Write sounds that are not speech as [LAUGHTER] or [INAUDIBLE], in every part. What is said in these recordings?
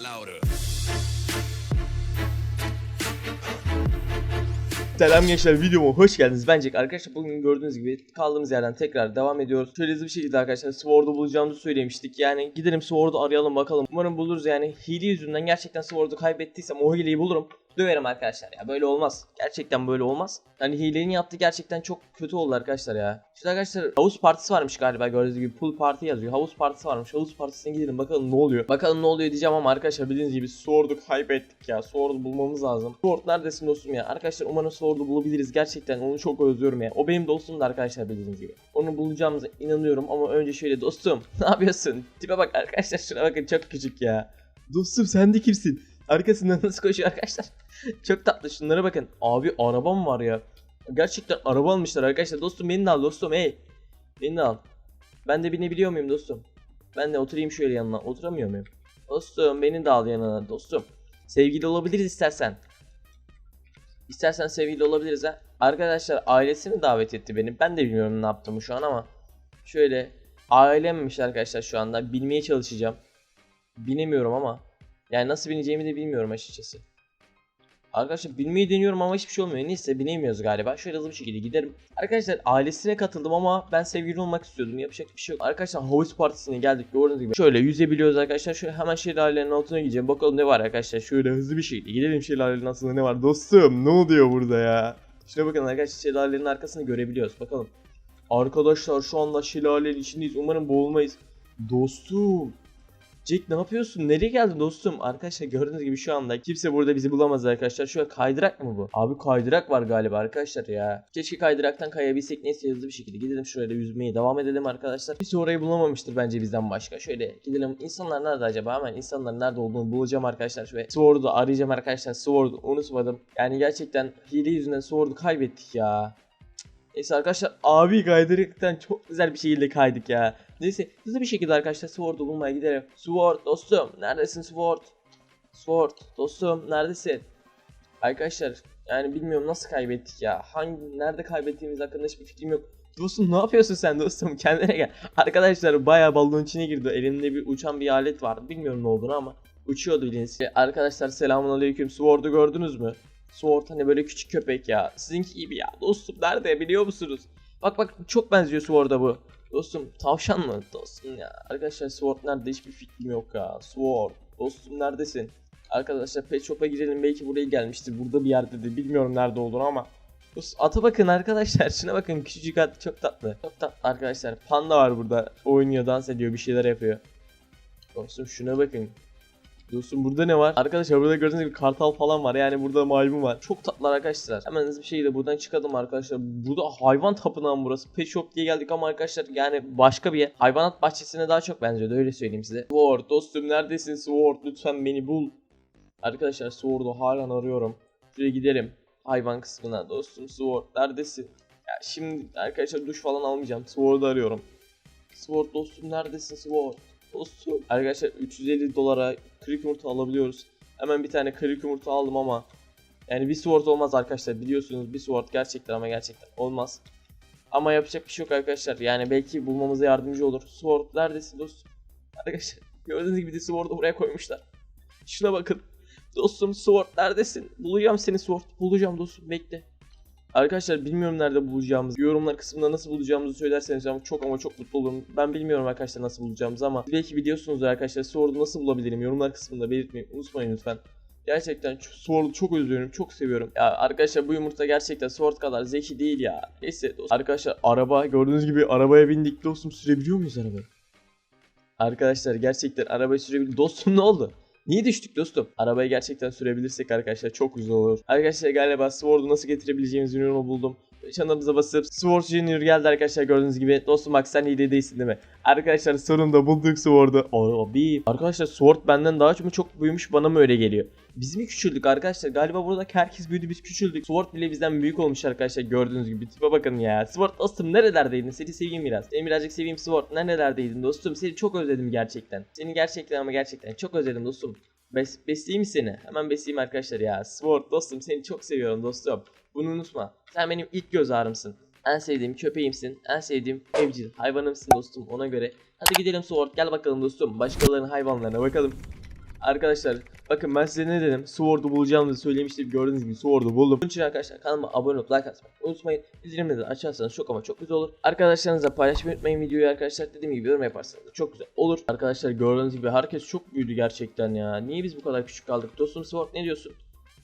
louder. Selam gençler videoma hoş geldiniz. Bence arkadaşlar bugün gördüğünüz gibi kaldığımız yerden tekrar devam ediyoruz. Şöyle hızlı bir şekilde arkadaşlar Sword'u bulacağımızı söylemiştik. Yani gidelim Sword'u arayalım bakalım. Umarım buluruz yani hile yüzünden gerçekten Sword'u kaybettiysem o hileyi bulurum. Döverim arkadaşlar ya böyle olmaz. Gerçekten böyle olmaz. Hani hilenin yaptığı gerçekten çok kötü oldu arkadaşlar ya. İşte arkadaşlar havuz partisi varmış galiba gördüğünüz gibi pool party yazıyor. Havuz partisi varmış. Havuz partisine gidelim bakalım ne oluyor. Bakalım ne oluyor diyeceğim ama arkadaşlar bildiğiniz gibi Sword'u kaybettik ya. Sword'u bulmamız lazım. Sword neredesin dostum ya? Arkadaşlar umarım Sword'u bulabiliriz. Gerçekten onu çok özlüyorum ya. O benim dostum da arkadaşlar bildiğiniz gibi. Onu bulacağımıza inanıyorum ama önce şöyle dostum [LAUGHS] ne yapıyorsun? Tipe bak arkadaşlar şuna bakın çok küçük ya. Dostum sen de kimsin? Arkasından nasıl koşuyor arkadaşlar? [LAUGHS] çok tatlı şunlara bakın. Abi arabam var ya. Gerçekten araba almışlar arkadaşlar. Dostum beni de al dostum hey. Beni de al. Ben de binebiliyor muyum dostum? Ben de oturayım şöyle yanına. Oturamıyor muyum? Dostum beni de al yanına dostum. Sevgili olabiliriz istersen. İstersen sevgili olabiliriz ha. Arkadaşlar ailesini davet etti beni. Ben de bilmiyorum ne yaptığımı şu an ama. Şöyle ailemmiş arkadaşlar şu anda. Bilmeye çalışacağım. Binemiyorum ama. Yani nasıl bineceğimi de bilmiyorum açıkçası. Arkadaşlar bilmeyi deniyorum ama hiçbir şey olmuyor. Neyse binemiyoruz galiba. Şöyle hızlı bir şekilde giderim. Arkadaşlar ailesine katıldım ama ben sevgili olmak istiyordum. Yapacak bir şey yok. Arkadaşlar havuz partisine geldik gördüğünüz gibi. Şöyle yüzebiliyoruz arkadaşlar. Şöyle hemen şelalenin altına gideceğim. Bakalım ne var arkadaşlar. Şöyle hızlı bir şekilde gidelim şelalenin altında ne var. Dostum ne oluyor burada ya? Şuna bakın arkadaşlar şelalenin arkasını görebiliyoruz. Bakalım. Arkadaşlar şu anda şelalenin içindeyiz. Umarım boğulmayız. Dostum. Jack ne yapıyorsun? Nereye geldin dostum? Arkadaşlar gördüğünüz gibi şu anda kimse burada bizi bulamaz arkadaşlar. Şöyle kaydırak mı bu? Abi kaydırak var galiba arkadaşlar ya. Keşke kaydıraktan kayabilsek neyse hızlı bir şekilde gidelim da yüzmeye devam edelim arkadaşlar. Kimse orayı bulamamıştır bence bizden başka. Şöyle gidelim. İnsanlar nerede acaba? Hemen insanların nerede olduğunu bulacağım arkadaşlar. Şöyle Sword'u arayacağım arkadaşlar. Sword'u unutmadım. Yani gerçekten hile yüzünden Sword'u kaybettik ya. Neyse arkadaşlar abi kaydıraktan çok güzel bir şekilde kaydık ya. Neyse hızlı bir şekilde arkadaşlar Sword'u bulmaya gidelim. Sword dostum neredesin Sword? Sword dostum neredesin? Arkadaşlar yani bilmiyorum nasıl kaybettik ya. Hangi nerede kaybettiğimiz hakkında hiçbir fikrim yok. Dostum ne yapıyorsun sen dostum [LAUGHS] kendine gel. Arkadaşlar bayağı balonun içine girdi. Elinde bir uçan bir alet vardı. Bilmiyorum ne olduğunu ama uçuyordu bildiğiniz. Arkadaşlar selamun aleyküm. Sword'u gördünüz mü? Sword hani böyle küçük köpek ya. Sizinki gibi ya. Dostum nerede biliyor musunuz? Bak bak çok benziyor Sword'a bu. Dostum tavşan mı? Dostum ya. Arkadaşlar Sword nerede hiçbir fikrim yok ya. Sword. Dostum neredesin? Arkadaşlar Pet Shop'a girelim belki buraya gelmiştir. Burada bir yerdedir. Bilmiyorum nerede olduğunu ama. Ata bakın arkadaşlar. [LAUGHS] Şuna bakın küçücük at çok tatlı. Çok tatlı arkadaşlar. Panda var burada. Oynuyor, dans ediyor, bir şeyler yapıyor. Dostum şuna bakın. Dostum burada ne var? Arkadaşlar burada gördüğünüz gibi kartal falan var. Yani burada maymun var. Çok tatlı arkadaşlar. Hemen bir şekilde buradan çıkalım arkadaşlar. Burada hayvan tapınağı burası. Pet shop diye geldik ama arkadaşlar yani başka bir. Hayvanat bahçesine daha çok benziyordu öyle söyleyeyim size. Sword dostum neredesin Sword? Lütfen beni bul. Arkadaşlar Sword'u halen arıyorum. Şuraya gidelim. Hayvan kısmına dostum Sword neredesin? Ya şimdi arkadaşlar duş falan almayacağım. Sword'u arıyorum. Sword dostum neredesin Sword? Dostum. Arkadaşlar 350 dolara kırık yumurta alabiliyoruz. Hemen bir tane kırık yumurta aldım ama yani bir sword olmaz arkadaşlar biliyorsunuz bir sword gerçekten ama gerçekten olmaz. Ama yapacak bir şey yok arkadaşlar. Yani belki bulmamıza yardımcı olur. Sword neredesin dostum? Arkadaşlar gördüğünüz gibi de sword'u buraya koymuşlar. Şuna bakın. Dostum sword neredesin? Bulacağım seni sword. Bulacağım dostum bekle. Arkadaşlar bilmiyorum nerede bulacağımızı. Yorumlar kısmında nasıl bulacağımızı söylerseniz ama çok ama çok mutlu olurum. Ben bilmiyorum arkadaşlar nasıl bulacağımızı ama belki biliyorsunuz arkadaşlar Sword'u nasıl bulabilirim yorumlar kısmında belirtmeyi unutmayın lütfen. Gerçekten Sword'u çok özlüyorum, çok seviyorum. Ya arkadaşlar bu yumurta gerçekten Sword kadar zeki değil ya. Neyse dostum. Arkadaşlar araba gördüğünüz gibi arabaya bindik dostum sürebiliyor muyuz arabayı? Arkadaşlar gerçekten arabayı sürebil... Dostum ne oldu? Niye düştük dostum? Arabayı gerçekten sürebilirsek arkadaşlar çok güzel olur. Arkadaşlar galiba Sword'u nasıl getirebileceğimizi yolu buldum. Çanımıza basıp Sword Junior geldi arkadaşlar gördüğünüz gibi. Dostum bak sen hile değilsin değil mi? Arkadaşlar sonunda bulduk Sword'u. Abi. Arkadaşlar Sword benden daha çok çok büyümüş bana mı öyle geliyor? Biz mi küçüldük arkadaşlar? Galiba burada herkes büyüdü biz küçüldük. Sword bile bizden büyük olmuş arkadaşlar gördüğünüz gibi. Tipe bakın ya. Sword dostum nerelerdeydin? Seni seveyim biraz. Seni birazcık seveyim Sword. Nerelerdeydin dostum? Seni çok özledim gerçekten. Seni gerçekten ama gerçekten çok özledim dostum. Bes besleyeyim seni? Hemen besleyeyim arkadaşlar ya. Sword dostum seni çok seviyorum dostum. Bunu unutma. Sen benim ilk göz ağrımsın. En sevdiğim köpeğimsin. En sevdiğim evcil hayvanımsın dostum ona göre. Hadi gidelim Sword gel bakalım dostum. Başkalarının hayvanlarına bakalım. Arkadaşlar bakın ben size ne dedim? Sword'u bulacağımızı söylemiştim. Gördüğünüz gibi Sword'u buldum. Bunun için arkadaşlar kanalıma abone olup like atmayı unutmayın. Bildirimleri açarsanız çok ama çok güzel olur. Arkadaşlarınızla paylaşmayı unutmayın videoyu arkadaşlar. Dediğim gibi yorum yaparsanız da çok güzel olur. Arkadaşlar gördüğünüz gibi herkes çok büyüdü gerçekten ya. Niye biz bu kadar küçük kaldık? Dostum Sword ne diyorsun?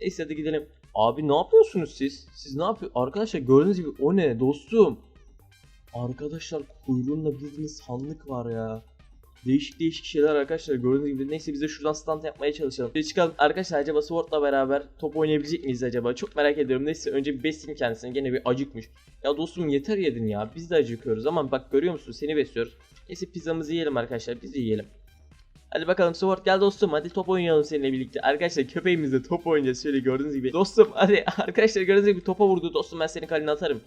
Neyse hadi gidelim. Abi ne yapıyorsunuz siz? Siz ne yapıyor? Arkadaşlar gördüğünüz gibi o ne dostum? Arkadaşlar kuyruğunda bildiğiniz sandık var ya. Değişik değişik şeyler arkadaşlar gördüğünüz gibi. Neyse biz de şuradan stand yapmaya çalışalım. Bir çıkalım. Arkadaşlar acaba Sword'la beraber top oynayabilecek miyiz acaba? Çok merak ediyorum. Neyse önce bir besleyeyim kendisini. Gene bir acıkmış. Ya dostum yeter yedin ya. Biz de acıkıyoruz ama bak görüyor musun? Seni besliyoruz. Neyse pizzamızı yiyelim arkadaşlar. Biz de yiyelim. Hadi bakalım Sword gel dostum hadi top oynayalım seninle birlikte. Arkadaşlar köpeğimizle top oynayacağız şöyle gördüğünüz gibi. Dostum hadi [LAUGHS] arkadaşlar gördüğünüz gibi topa vurdu dostum ben senin kalene atarım.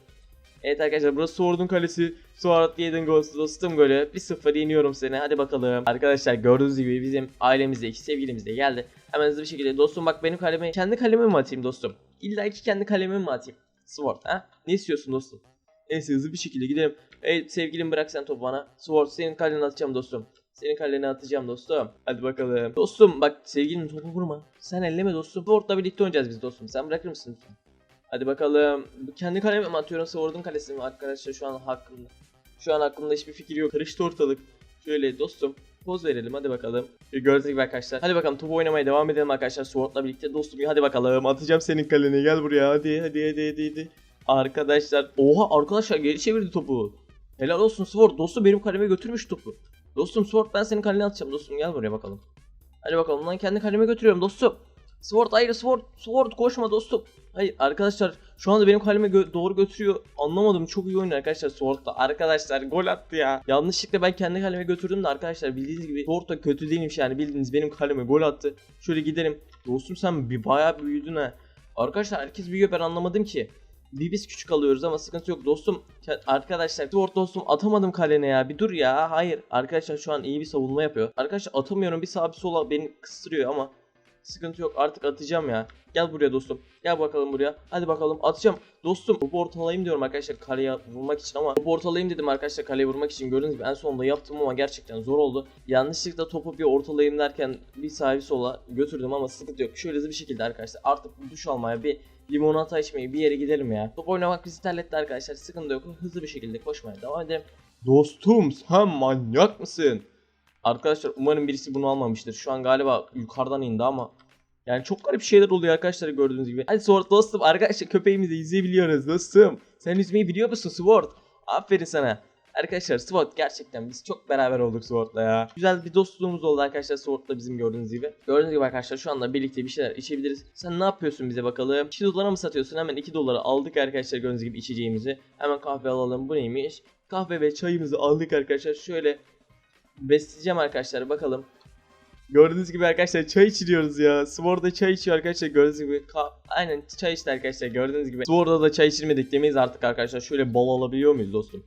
Evet arkadaşlar burası Sword'un kalesi. Sword yedin ghost dostum golü. 1-0 yeniyorum seni hadi bakalım. Arkadaşlar gördüğünüz gibi bizim ailemizde sevgilimiz de geldi. Hemen hızlı bir şekilde dostum bak benim kalemi kendi kalemi mi atayım dostum? İlla ki kendi kalemi mi atayım? Sword ha? Ne istiyorsun dostum? Neyse hızlı bir şekilde gidelim. Evet sevgilim bırak sen topu bana. Sword senin kalene atacağım dostum. Senin kalene atacağım dostum. Hadi bakalım. Dostum bak sevgilin topu vurma. Sen elleme dostum. Sword'la birlikte oynayacağız biz dostum. Sen bırakır mısın? Hadi bakalım. Kendi kaleme mi atıyorum Sword'un kalesine mi arkadaşlar şu an hakkında. Şu an aklımda hiçbir fikir yok. Karıştı ortalık. Şöyle dostum poz verelim hadi bakalım. E, gibi arkadaşlar. Hadi bakalım topu oynamaya devam edelim arkadaşlar Sword'la birlikte. Dostum hadi bakalım atacağım senin kalene gel buraya hadi hadi hadi hadi. hadi. Arkadaşlar oha arkadaşlar geri çevirdi topu. Helal olsun Sword dostum benim kaleme götürmüş topu. Dostum Sword ben senin kalene atacağım dostum gel buraya bakalım. Hadi bakalım lan kendi kaleme götürüyorum dostum. Sword hayır Sword Sword koşma dostum. Hayır arkadaşlar şu anda benim kaleme gö- doğru götürüyor. Anlamadım çok iyi oynuyor arkadaşlar Sword'da. Arkadaşlar gol attı ya. Yanlışlıkla ben kendi kaleme götürdüm de arkadaşlar bildiğiniz gibi Sword da kötü değilmiş yani bildiğiniz benim kaleme gol attı. Şöyle gidelim. Dostum sen bir bayağı büyüdün ha. Arkadaşlar herkes büyüyor ben anlamadım ki. Bir biz küçük alıyoruz ama sıkıntı yok dostum. Arkadaşlar Sword dostum atamadım kalene ya. Bir dur ya. Hayır. Arkadaşlar şu an iyi bir savunma yapıyor. Arkadaşlar atamıyorum bir sağa bir sola beni kıstırıyor ama sıkıntı yok artık atacağım ya. Gel buraya dostum. Gel bakalım buraya. Hadi bakalım atacağım. Dostum topu ortalayayım diyorum arkadaşlar kaleye vurmak için ama topu ortalayayım dedim arkadaşlar kaleye vurmak için gördüğünüz gibi en sonunda yaptım ama gerçekten zor oldu. Yanlışlıkla topu bir ortalayayım derken bir sağa bir sola götürdüm ama sıkıntı yok. Şöyle hızlı bir şekilde arkadaşlar artık duş almaya bir limonata içmeye bir yere gidelim ya. Top oynamak bizi terletti arkadaşlar. Sıkıntı yok. Hızlı bir şekilde koşmaya devam edelim. Dostum sen manyak mısın? Arkadaşlar umarım birisi bunu almamıştır. Şu an galiba yukarıdan indi ama yani çok garip şeyler oluyor arkadaşlar gördüğünüz gibi. Hadi Sword dostum arkadaşlar köpeğimizi izleyebiliyoruz dostum. Sen yüzmeyi biliyor musun Sword? Aferin sana. Arkadaşlar Sword gerçekten biz çok beraber olduk Sword'la ya. Güzel bir dostluğumuz oldu arkadaşlar Sword'la bizim gördüğünüz gibi. Gördüğünüz gibi arkadaşlar şu anda birlikte bir şeyler içebiliriz. Sen ne yapıyorsun bize bakalım? 2 dolara mı satıyorsun? Hemen 2 dolara aldık arkadaşlar gördüğünüz gibi içeceğimizi. Hemen kahve alalım. Bu neymiş? Kahve ve çayımızı aldık arkadaşlar. Şöyle besleyeceğim arkadaşlar bakalım. Gördüğünüz gibi arkadaşlar çay içiyoruz ya. Sword'da çay içiyor arkadaşlar gördüğünüz gibi. Ka- Aynen çay içti arkadaşlar gördüğünüz gibi. Sword'da da çay içirmedik demeyiz artık arkadaşlar. Şöyle bal alabiliyor muyuz dostum?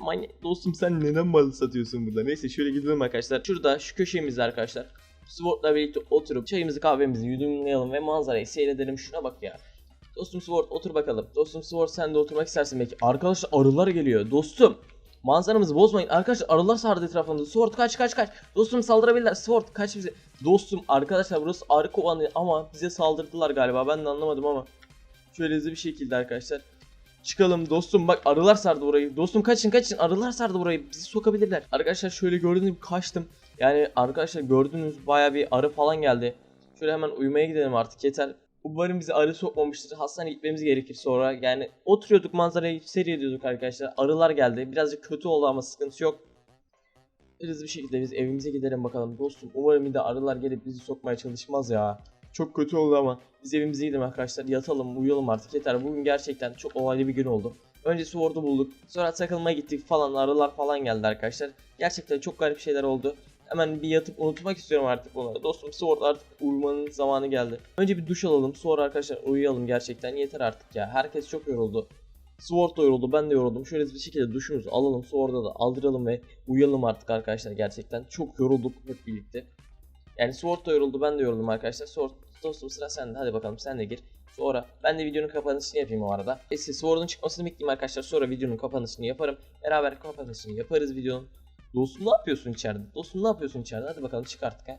Manyak- dostum sen neden bal satıyorsun burada? Neyse şöyle gidelim arkadaşlar. Şurada şu köşemizde arkadaşlar. Sword'la birlikte oturup çayımızı kahvemizi yudumlayalım ve manzarayı seyredelim. Şuna bak ya. Dostum Sword otur bakalım. Dostum Sword sen de oturmak istersin belki. Arkadaşlar arılar geliyor. Dostum Manzaramızı bozmayın. Arkadaşlar arılar sardı etrafımızı. Sword kaç kaç kaç. Dostum saldırabilirler. Sword kaç bize. Dostum arkadaşlar burası arı kovanı ama bize saldırdılar galiba. Ben de anlamadım ama. Şöyle hızlı bir şekilde arkadaşlar. Çıkalım dostum bak arılar sardı burayı. Dostum kaçın kaçın arılar sardı burayı. Bizi sokabilirler. Arkadaşlar şöyle gördüğünüz gibi kaçtım. Yani arkadaşlar gördüğünüz baya bir arı falan geldi. Şöyle hemen uyumaya gidelim artık yeter. Umarım bizi arı sokmamıştır. Hastaneye gitmemiz gerekir sonra. Yani oturuyorduk manzarayı seyrediyorduk arkadaşlar. Arılar geldi. Birazcık kötü oldu ama sıkıntı yok. Hızlı bir şekilde biz evimize gidelim bakalım dostum. Umarım bir de arılar gelip bizi sokmaya çalışmaz ya. Çok kötü oldu ama biz evimize gidelim arkadaşlar. Yatalım, uyuyalım artık yeter. Bugün gerçekten çok olaylı bir gün oldu. Önce Sword'u bulduk. Sonra takılmaya gittik falan. Arılar falan geldi arkadaşlar. Gerçekten çok garip şeyler oldu. Hemen bir yatıp unutmak istiyorum artık bunları. Dostum Sword artık uyumanın zamanı geldi. Önce bir duş alalım. Sonra arkadaşlar uyuyalım gerçekten. Yeter artık ya. Herkes çok yoruldu. Sword da yoruldu. Ben de yoruldum. Şöyle bir şekilde duşumuzu alalım. Sword'a da aldıralım ve uyuyalım artık arkadaşlar gerçekten. Çok yorulduk hep birlikte. Yani Sword da yoruldu. Ben de yoruldum arkadaşlar. Sword dostum sıra sende. Hadi bakalım sen de gir. Sonra ben de videonun kapanışını yapayım o arada. Neyse Sword'un çıkmasını bekleyeyim arkadaşlar. Sonra videonun kapanışını yaparım. Beraber kapanışını yaparız videonun. Dostum ne yapıyorsun içeride? Dostum ne yapıyorsun içeride? Hadi bakalım çık artık ha.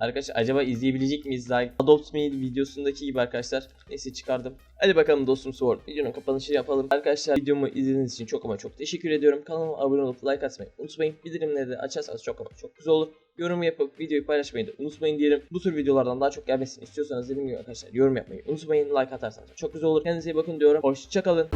Arkadaşlar acaba izleyebilecek miyiz? Like Adopt Me videosundaki gibi arkadaşlar. Neyse çıkardım. Hadi bakalım dostum Sword. Videonun kapanışını yapalım. Arkadaşlar videomu izlediğiniz için çok ama çok teşekkür ediyorum. Kanalıma abone olup like atmayı unutmayın. Bildirimleri de açarsanız çok ama çok güzel olur. Yorum yapıp videoyu paylaşmayı da unutmayın diyelim. Bu tür videolardan daha çok gelmesini istiyorsanız dediğim gibi arkadaşlar yorum yapmayı unutmayın. Like atarsanız çok güzel olur. Kendinize iyi bakın diyorum. Hoşçakalın.